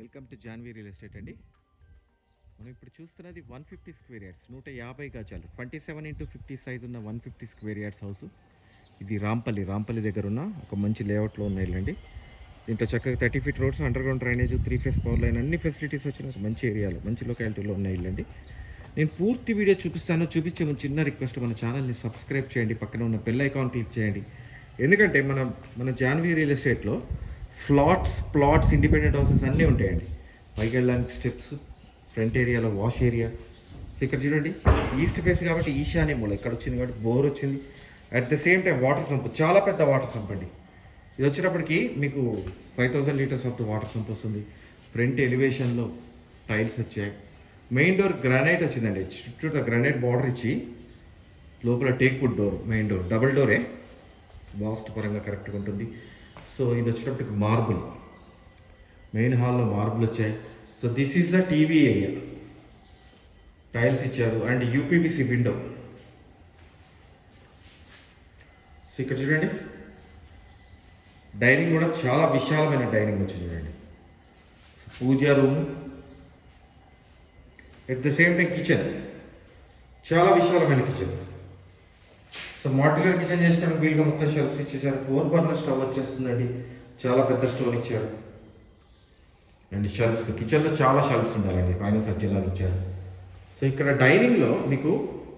Welcome to Janvi real estate అండి. మనం ఇప్పుడు చూస్తున్నది వన్ ఫిఫ్టీ స్క్వేర్ యార్డ్స్ నూట యాభై గజాలు. Twenty seven into fifty size ఉన్న one fifty square yards house. ఇది రాంపల్లి రాంపల్లి దగ్గర ఉన్న ఒక మంచి లేఅవుట్లో ఉన్న ఇల్లు అండి. దీంట్లో చక్కగా thirty feet roads underground drainage three phase power line అన్ని ఫెసిలిటీస్ వచ్చిన ఒక మంచి ఏరియాలో మంచి లొకాలిటీలో ఉన్న ఇల్లు అండి. నేను పూర్తి వీడియో చూపిస్తాను చూపించే ముందు చిన్న రిక్వెస్ట్ మన ఛానల్ని సబ్స్క్రైబ్ చేయండి పక్కన ఉన్న బెల్ ఐకాన్ క్లిక్ చేయండి. ఎందుకంటే మన మన జాన్వీ రియల్ ఎస్టేట్లో ఫ్లాట్స్ ప్లాట్స్ ఇండిపెండెంట్ హౌసెస్ అన్నీ ఉంటాయండి. పైకి వెళ్ళడానికి స్టెప్స్ ఫ్రంట్ ఏరియాలో వాష్ ఏరియా. సో ఇక్కడ చూడండి ఈస్ట్ ఫేస్ కాబట్టి ఈశాన్య మూల. ఇక్కడ వచ్చింది కాబట్టి బోర్ వచ్చింది. At the same time water sump చాలా పెద్ద వాటర్ సంప్ అండి. ఇది వచ్చేటప్పటికి మీకు five thousand litres of the water sump వస్తుంది. ఫ్రంట్ ఎలివేషన్లో టైల్స్ వచ్చాయి. మెయిన్ డోర్ గ్రానైట్ వచ్చిందండి. చుట్టూ గ్రానైట్ బార్డర్ ఇచ్చి లోపల teak wood door main door double డోరే vastu పరంగా కరెక్ట్గా ఉంటుంది. సో ఇది వచ్చేటప్పటికి మార్బుల్. మెయిన్ హాల్లో మార్బుల్ వచ్చాయి. So this is the TV area tiles ఇచ్చారు. అండ్ యూపీబీసీ విండో సో ఇక్కడ చూడండి. డైనింగ్ కూడా చాలా విశాలమైన డైనింగ్ వచ్చి చూడండి. Puja room. At the same time kitchen చాలా విశాలమైన కిచెన్ సో మాడ్యులర్ కిచెన్ చేసుకోవడానికి వీలుగా మొత్తం షెల్ఫ్స్ ఇచ్చేసారు. ఫోర్ బర్నర్ స్టవ్ వచ్చేస్తుందండి. చాలా పెద్ద స్టవ్ ఇచ్చారు. అండ్ షెల్ఫ్స్ కిచెన్లో చాలా షెల్ఫ్స్ ఉండాలండి. పైన సజ్జలాలు ఇచ్చారు. సో ఇక్కడ డైనింగ్లో మీకు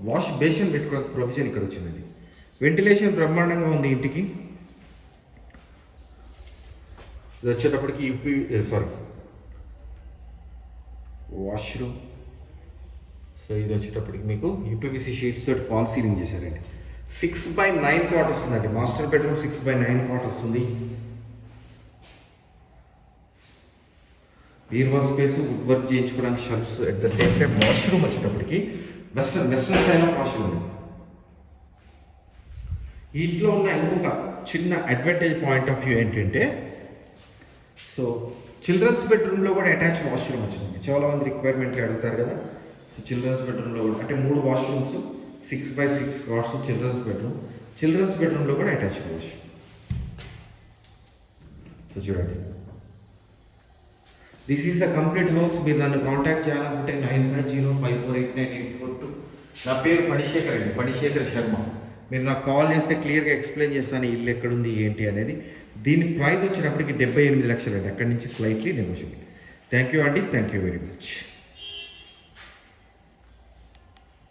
వాష్ బేసిన్ పెట్టుకోవడానికి ప్రొవిజన్ ఇక్కడ వచ్చిందండి. వెంటిలేషన్ బ్రహ్మాండంగా ఉంది ఇంటికి. ఇది వచ్చేటప్పటికి యూపీ సారీ వాష్రూమ్ సో ఇది వచ్చేటప్పటికి మీకు యూపీవీసీ షీట్స్ తోటి ఫాల్ సీలింగ్ చేశారండి. సిక్స్ బై నైన్ కాట్ వస్తుందండి master bedroom six by nine cot వస్తుంది బీర్వా స్పేస్ వుడ్ వర్క్ చేయించుకోవడానికి shelves at the same time washroom వచ్చేటప్పటికి western western style of washroom ఇంట్లో ఉన్న ఇంకొక చిన్న అడ్వాంటేజ్ పాయింట్ ఆఫ్ వ్యూ ఏంటంటే సో చిల్డ్రన్స్ బెడ్రూమ్లో కూడా అటాచ్ వాష్రూమ్ వచ్చింది. చాలా మంది రిక్వైర్మెంట్లు అడుగుతారు కదా. సో చిల్డ్రన్స్ బెడ్రూమ్లో కూడా అంటే మూడు washrooms six by six cards children's bedroom children's బెడ్రూమ్లో కూడా అటాచ్ కావచ్చు. సో చూడండి. This is the complete house మీరు నన్ను కాంటాక్ట్ చేయాలనుకుంటే nine five zero five four eight nine eight four two నా పేరు ఫణిశేఖర్ అండి. ఫణిశేఖర్ శర్మ. మీరు నాకు కాల్ చేస్తే క్లియర్గా ఎక్స్ప్లెయిన్ చేస్తాను ఇల్లు ఎక్కడుంది ఏంటి అనేది. దీని ప్రైస్ వచ్చినప్పటికి డెబ్బై ఎనిమిది లక్షలు అండి. అక్కడి నుంచి స్లైట్లీ నెగోషియబుల్ థ్యాంక్ యూ అండి థ్యాంక్ యూ వెరీ మచ్